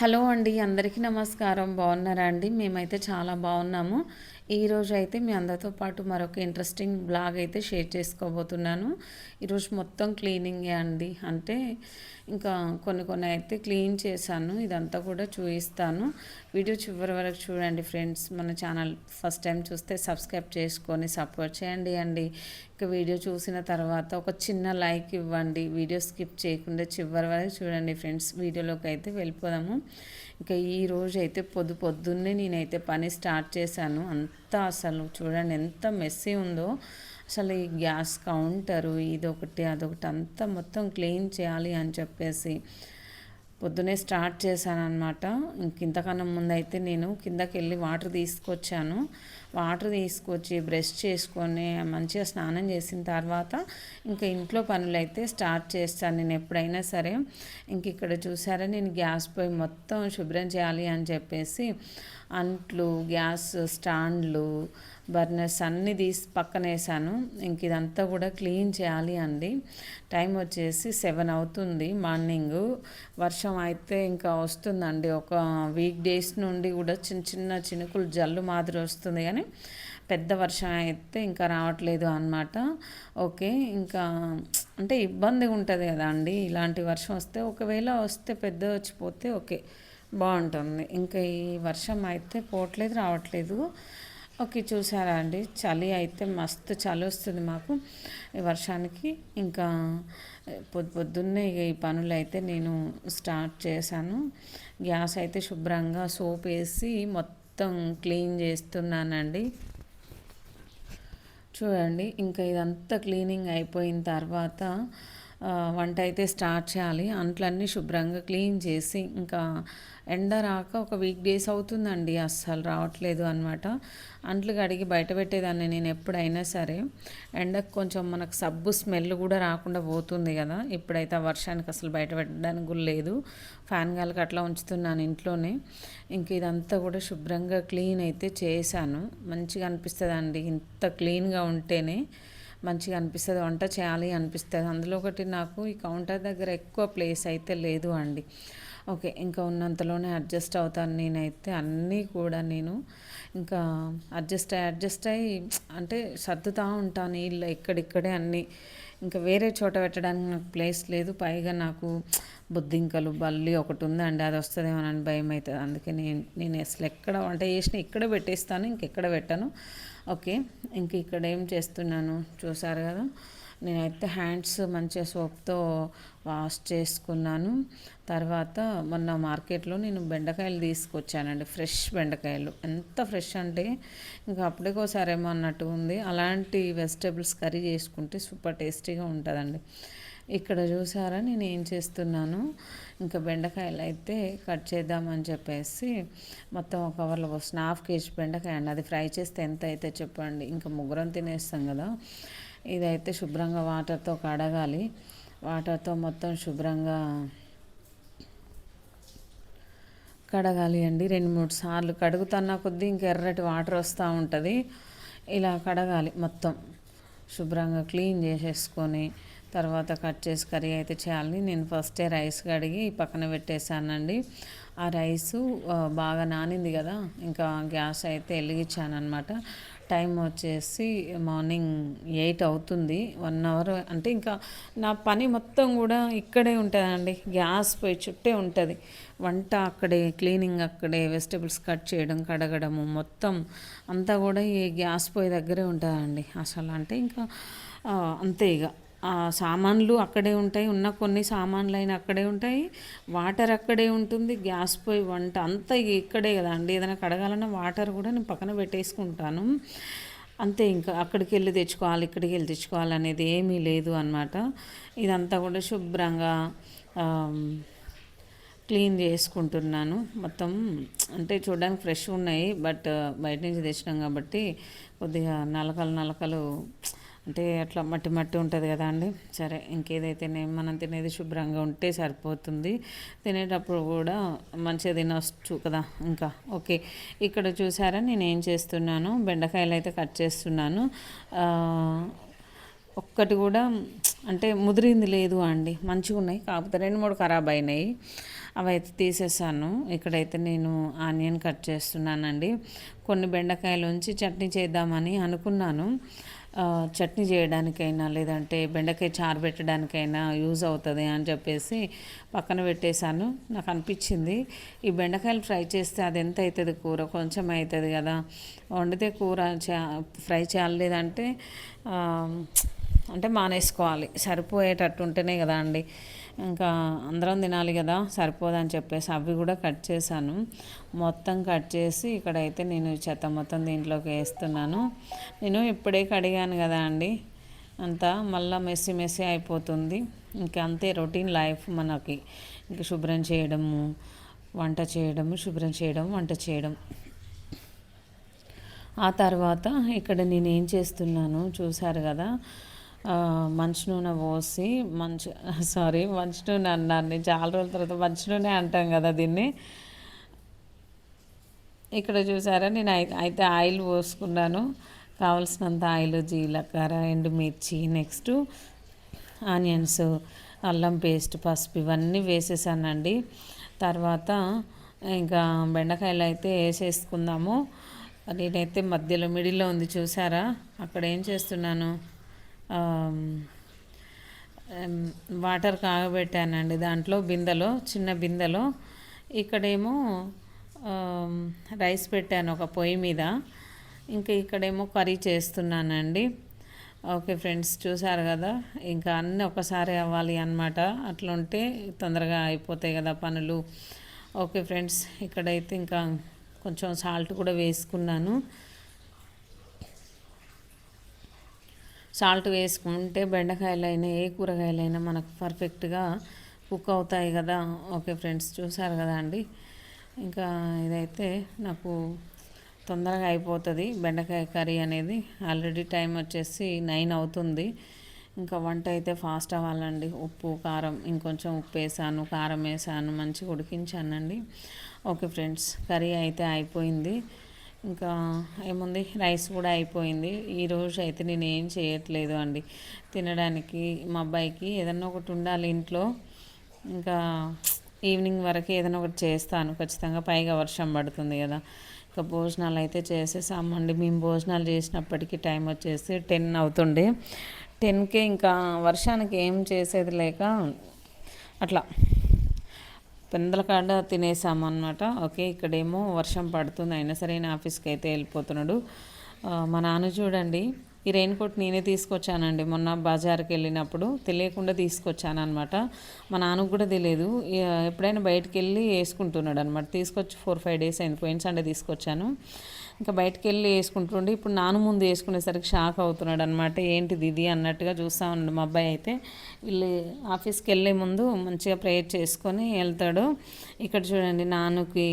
Hello అండి అందరికీ నమస్కారం. బాగున్నారా అండి? మేమైతే చాలా బాగున్నాము. ఈరోజు అయితే మీ అందరితో పాటు మరొక ఇంట్రెస్టింగ్ బ్లాగ్ అయితే షేర్ చేసుకోబోతున్నాను. ఈరోజు మొత్తం క్లీనింగే అండి. అంటే ఇంకా కొన్ని కొన్ని అయితే క్లీన్ చేశాను. ఇదంతా కూడా చూపిస్తాను. వీడియో చివరి వరకు చూడండి ఫ్రెండ్స్ మన ఛానల్ ఫస్ట్ టైం చూస్తే సబ్స్క్రైబ్ చేసుకొని సపోర్ట్ చేయండి అండి. ఇంకా వీడియో చూసిన తర్వాత ఒక చిన్న లైక్ ఇవ్వండి. వీడియో స్కిప్ చేయకుండా చివరి వరకు చూడండి ఫ్రెండ్స్ వీడియోలోకి అయితే వెళ్ళిపోదాము. ఇంకా ఈ రోజు అయితే పొద్దు పొద్దున్నే నేనైతే పని స్టార్ట్ చేశాను. అంతా అసలు చూడండి ఎంత మెస్సీ ఉందో. అసలు ఈ గ్యాస్ కౌంటరు ఇదొకటి అదొకటి అంతా మొత్తం క్లీన్ చేయాలి అని చెప్పేసి పొద్దునే స్టార్ట్ చేశాను అనమాట ఇంతకన్నా ముందు అయితే నేను కిందకి వెళ్ళి వాటర్ తీసుకొచ్చాను. వాటర్ తీసుకొచ్చి బ్రష్ చేసుకొని మంచిగా స్నానం చేసిన తర్వాత ఇంకా ఇంట్లో పనులు అయితే స్టార్ట్ చేస్తాను నేను ఎప్పుడైనా సరే. ఇంక ఇక్కడ చూసారా నేను గ్యాస్ పొయ్యి మొత్తం శుభ్రం చేయాలి అని చెప్పేసి అంట్లు గ్యాస్ స్టాండ్లు బర్నర్స్ అన్నీ తీసి పక్కన వేసాను. ఇంక ఇదంతా కూడా క్లీన్ చేయాలి అండి టైం వచ్చేసి సెవెన్ అవుతుంది మార్నింగ్. వర్షం అయితే ఇంకా వస్తుందండి. ఒక వీక్ డేస్ నుండి కూడా చిన్న చిన్న చినుకులు జల్లు మాదిరి వస్తుంది కానీ పెద్ద వర్షం అయితే ఇంకా రావట్లేదు అనమాట ఓకే ఇంకా అంటే ఇబ్బంది ఉంటుంది కదా అండి. ఇలాంటి వర్షం వస్తే ఒకవేళ వస్తే పెద్ద వచ్చిపోతే ఓకే బాగుంటుంది. ఇంకా ఈ వర్షం అయితే పోవట్లేదు రావట్లేదు. ఓకే చూసారా అండి? చలి అయితే మస్తు చలి వస్తుంది మాకు. ఈ వర్షానికి ఇంకా పొద్దు పొద్దున్నే ఈ పనులు అయితే నేను స్టార్ట్ చేశాను. గ్యాస్ అయితే శుభ్రంగా సోప్ వేసి మొత్తం మొత్తం క్లీన్ చేస్తున్నానండి. చూడండి ఇంకా ఇదంతా క్లీనింగ్ అయిపోయిన తర్వాత వంట అయితే స్టార్ట్ చేయాలి. అంట్లన్నీ శుభ్రంగా క్లీన్ చేసి ఇంకా ఎండ రాక ఒక వీక్ డేస్ అవుతుందండి. అస్సలు రావట్లేదు అనమాట అంట్లు కడిగి బయట పెట్టేదాన్ని నేను ఎప్పుడైనా సరే. ఎండకు కొంచెం మనకు సబ్బు స్మెల్ కూడా రాకుండా పోతుంది కదా. ఇప్పుడైతే ఆ వర్షానికి అసలు బయట పెట్టడానికి కూడా లేదు. ఫ్యాన్ గాలికి అట్లా ఉంచుతున్నాను ఇంట్లోనే. ఇంక ఇదంతా కూడా శుభ్రంగా క్లీన్ అయితే చేశాను. మంచిగా అనిపిస్తుంది అండి ఇంత క్లీన్గా ఉంటేనే మంచిగా అనిపిస్తుంది వంట చేయాలి అనిపిస్తుంది. అందులో ఒకటి నాకు ఈ కౌంటర్ దగ్గర ఎక్కువ ప్లేస్ అయితే లేదు అండి. ఓకే ఇంకా ఉన్నంతలోనే అడ్జస్ట్ అవుతాను నేనైతే. అన్నీ కూడా నేను ఇంకా అడ్జస్ట్ అయ్యి అడ్జస్ట్ అయ్యి అంటే సర్దుతూ ఉంటాను ఇల్లు ఇక్కడిక్కడే అన్నీ. ఇంకా వేరే చోట పెట్టడానికి నాకు ప్లేస్ లేదు. పైగా నాకు బొద్దింకలు బల్లి ఒకటి ఉందండి అది వస్తుందేమో అని భయం అవుతుంది. అందుకే నేను నేను అసలు ఎక్కడ వంట చేసిన ఇక్కడ పెట్టేస్తాను ఇంకెక్కడ పెట్టాను. ఓకే ఇంక ఇక్కడ ఏం చేస్తున్నాను చూసారు కదా? నేనైతే హ్యాండ్స్ మంచిగా సోప్తో వాష్ చేసుకున్నాను. తర్వాత మొన్న మార్కెట్లో నేను బెండకాయలు తీసుకొచ్చానండి ఫ్రెష్ బెండకాయలు. ఎంత ఫ్రెష్ అంటే ఇంకా అప్పటికోసారేమో అన్నట్టు ఉంది. అలాంటి వెజిటేబుల్స్ కర్రీ చేసుకుంటే సూపర్ టేస్టీగా ఉంటుందండి. ఇక్కడ చూసారా నేను ఏం చేస్తున్నాను ఇంకా బెండకాయలు అయితే కట్ చేద్దామని చెప్పేసి మొత్తం ఒక కవర్లో వస్తున్న హాఫ్ కేజీ బెండకాయ అండి. అది ఫ్రై చేస్తే ఎంత అయితే చెప్పండి. ఇంకా ముగ్గురం తినేస్తాం కదా. ఇదైతే శుభ్రంగా వాటర్తో కడగాలి. వాటర్తో మొత్తం శుభ్రంగా కడగాలి అండి. రెండు మూడు సార్లు కడుగుతున్న కొద్దీ ఇంక ఎర్రటి వాటర్ వస్తూ ఉంటుంది. ఇలా కడగాలి మొత్తం. శుభ్రంగా క్లీన్ చేసేసుకొని తర్వాత కట్ చేసి కర్రీ అయితే చేయాలి. నేను ఫస్టే రైస్ కడిగి పక్కన పెట్టేశానండి. ఆ రైసు బాగా నానింది కదా ఇంకా గ్యాస్ అయితే వెలిగించాను టైం వచ్చేసి మార్నింగ్ ఎయిట్ అవుతుంది. వన్ అవర్ అంటే ఇంకా నా పని మొత్తం కూడా ఇక్కడే ఉంటుందండి. గ్యాస్ పోయి చుట్టే ఉంటుంది. వంట అక్కడే క్లీనింగ్ అక్కడే వెజిటబుల్స్ కట్ చేయడం కడగడము మొత్తం అంతా కూడా ఈ గ్యాస్ పొయ్యి దగ్గరే ఉంటుందండి. అసలు అంటే ఇంకా అంతే ఇక. సామాన్లు అక్కడే ఉంటాయి. ఉన్న కొన్ని సామాన్లు అయినా అక్కడే ఉంటాయి. వాటర్ అక్కడే ఉంటుంది. గ్యాస్ పోయి వంట అంతా ఇక్కడే కదా అండి. ఏదైనా కడగాలన్నా వాటర్ కూడా నేను పక్కన పెట్టేసుకుంటాను. అంతే ఇంకా అక్కడికి వెళ్ళి తెచ్చుకోవాలి ఇక్కడికి వెళ్ళి తెచ్చుకోవాలి అనేది ఏమీ లేదు అనమాట ఇదంతా కూడా శుభ్రంగా క్లీన్ చేసుకుంటున్నాను. మొత్తం అంటే చూడడానికి ఫ్రెష్ ఉన్నాయి. బట్ బయట నుంచి తెచ్చినాం కాబట్టి కొద్దిగా నలకలు నలకలు అంటే అట్లా మట్టి మట్టి ఉంటుంది కదా అండి. సరే ఇంకేదైతే మనం తినేది శుభ్రంగా ఉంటే సరిపోతుంది. తినేటప్పుడు కూడా మంచిగా తినవచ్చు కదా ఇంకా. ఓకే ఇక్కడ చూసారా నేను ఏం చేస్తున్నాను? బెండకాయలు అయితే కట్ చేస్తున్నాను. ఒక్కటి కూడా అంటే ముదిరింది లేదు అండి. మంచిగా ఉన్నాయి కాకపోతే రెండు మూడు ఖరాబ్ అయినాయి. అవి అయితే తీసేసాను. ఇక్కడైతే నేను ఆనియన్ కట్ చేస్తున్నానండి. కొన్ని బెండకాయలు ఉంచి చట్నీ చేద్దామని అనుకున్నాను. చట్నీ చేయడానికైనా లేదంటే బెండకాయ చారు పెట్టడానికైనా యూజ్ అవుతుంది అని చెప్పేసి పక్కన పెట్టేశాను. నాకు అనిపించింది. ఈ బెండకాయలు ఫ్రై చేస్తే అది ఎంత అవుతుంది కూర? కొంచెం అవుతుంది కదా. వండితే కూర ఫ్రై చేయాలి లేదంటే అంటే మానేసుకోవాలి. సరిపోయేటట్టు ఉంటేనే కదా అండి. ఇంకా అందరం తినాలి కదా సరిపోదని చెప్పేసి అవి కూడా కట్ చేశాను. మొత్తం కట్ చేసి ఇక్కడైతే నేను చెత్త మొత్తం దీంట్లోకి వేస్తున్నాను. నేను ఇప్పుడే కడిగాను కదా అండి. అంతా మళ్ళీ మెస్సీ మెస్సీ అయిపోతుంది. ఇంకా అంతే రొటీన్ లైఫ్ మనకి. ఇంక శుభ్రం చేయడము వంట చేయడము శుభ్రం చేయడం వంట చేయడం. ఆ తర్వాత ఇక్కడ నేను ఏం చేస్తున్నాను చూశారు కదా మంచి నూనె పోసి మంచి సారీ మంచి నూనె అన్నాన్ని. చాలా రోజుల తర్వాత మంచి నూనె అంటాం కదా దీన్ని. ఇక్కడ చూసారా నేను అయితే ఆయిల్ పోసుకున్నాను. కావలసినంత ఆయిల్ జీలకర్ర ఎండుమిర్చి నెక్స్ట్ ఆనియన్స్ అల్లం పేస్ట్ పసుపు ఇవన్నీ వేసేసానండి. తర్వాత ఇంకా బెండకాయలు అయితే వేసేసుకుందాము. నేనైతే మధ్యలో మిడిల్లో ఉంది చూసారా? అక్కడ ఏం చేస్తున్నాను? వాటర్ కాగబెట్టానండి దాంట్లో బిందెలో చిన్న బిందెలో. ఇక్కడేమో రైస్ పెట్టాను ఒక పొయ్యి మీద. ఇంకా ఇక్కడేమో కర్రీ చేస్తున్నానండి. ఓకే ఫ్రెండ్స్ చూసారు కదా? ఇంకా అన్నీ ఒకసారి అవ్వాలి అనమాట అట్లుంటే తొందరగా అయిపోతాయి కదా పనులు. ఓకే ఫ్రెండ్స్ ఇక్కడైతే ఇంకా కొంచెం సాల్ట్ కూడా వేసుకున్నాను. సాల్ట్ వేసుకుంటే బెండకాయలైనా ఏ కూరగాయలైనా మనకు పర్ఫెక్ట్గా కుక్ అవుతాయి కదా. ఓకే ఫ్రెండ్స్ చూసారు కదా అండి? ఇంకా ఇదైతే నాకు తొందరగా అయిపోతుంది. బెండకాయ కర్రీ అనేది ఆల్రెడీ టైం వచ్చేసి నైన్ అవుతుంది. ఇంకా వంట అయితే ఫాస్ట్ అవ్వాలండి. ఉప్పు కారం ఇంకొంచెం ఉప్పు వేసాను కారం వేసాను మంచిగా ఉడికించానండి. ఓకే ఫ్రెండ్స్ కర్రీ అయితే అయిపోయింది. ఇంకా ఏముంది? రైస్ కూడా అయిపోయింది. ఈరోజు అయితే నేను ఏం చేయట్లేదు అండి. తినడానికి మా అబ్బాయికి ఏదన్నా ఒకటి ఉండాలి ఇంట్లో. ఇంకా ఈవినింగ్ వరకు ఏదైనా ఒకటి చేస్తాను. ఖచ్చితంగా పైగా వర్షం పడుతుంది కదా. ఇంకా భోజనాలు అయితే చేసేసామండి మేము భోజనాలు చేసినప్పటికీ టైం వచ్చేసి టెన్ అవుతుండే. టెన్కే ఇంకా వర్షానికి ఏం చేసేది లేక అట్లా. పెందల కాడ తినేసామన్నమాట. ఓకే ఇక్కడేమో వర్షం పడుతుంది. అయినా సరే ఆఫీస్కి అయితే వెళ్ళిపోతున్నాడు. మా నాన్న చూడండి ఈ రెయిన్ కోట్ నేనే తీసుకొచ్చానండి. మొన్న బజార్కి వెళ్ళినప్పుడు తెలియకుండా తీసుకొచ్చాను అనమాట మా నాన్నకు కూడా తెలియదు. ఎప్పుడైనా బయటకు వెళ్ళి వేసుకుంటున్నాడు అనమాట తీసుకొచ్చి ఫోర్ ఫైవ్ డేస్ అయింది. పోయిన సండే తీసుకొచ్చాను. ఇంకా బయటకు వెళ్ళి వేసుకుంటుండే. ఇప్పుడు నాన్న ముందు వేసుకునేసరికి షాక్ అవుతున్నాడు అనమాట ఏంటిది ఇది అన్నట్టుగా చూస్తూ ఉన్నాడు మా అబ్బాయి అయితే. వీళ్ళు ఆఫీస్కి వెళ్ళే ముందు మంచిగా ప్రేయర్ చేసుకొని వెళ్తాడు. ఇక్కడ చూడండి నాన్నకి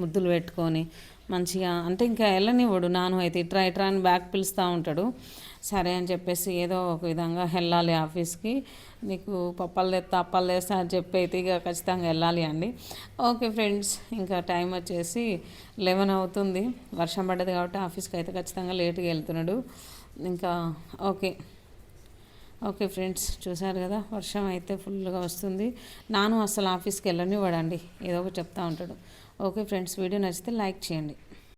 ముద్దులు పెట్టుకొని మంచిగా అంటే ఇంకా వెళ్ళనివ్వడు నాను అయితే. ఇట్రా ఇట్రా అని బ్యాక్ పిలుస్తూ ఉంటాడు. సరే అని చెప్పేసి ఏదో ఒక విధంగా వెళ్ళాలి ఆఫీస్కి. నీకు పప్పాలు తెస్తా అప్పాలు తెస్తా అని చెప్పి అయితే ఇక ఖచ్చితంగా వెళ్ళాలి అండి. ఓకే ఫ్రెండ్స్ ఇంకా టైం వచ్చేసి లెవెన్ అవుతుంది. వర్షం పడ్డది కాబట్టి ఆఫీస్కి అయితే ఖచ్చితంగా లేట్గా వెళ్తున్నాడు. ఇంకా ఓకే. ఓకే ఫ్రెండ్స్ చూశారు కదా వర్షం అయితే ఫుల్గా వస్తుంది. నాను అసలు ఆఫీస్కి వెళ్ళనివ్వడండి. ఏదో ఒకటి చెప్తా ఉంటాడు. ఓకే ఫ్రెండ్స్ వీడియో నచ్చితే లైక్ చేయండి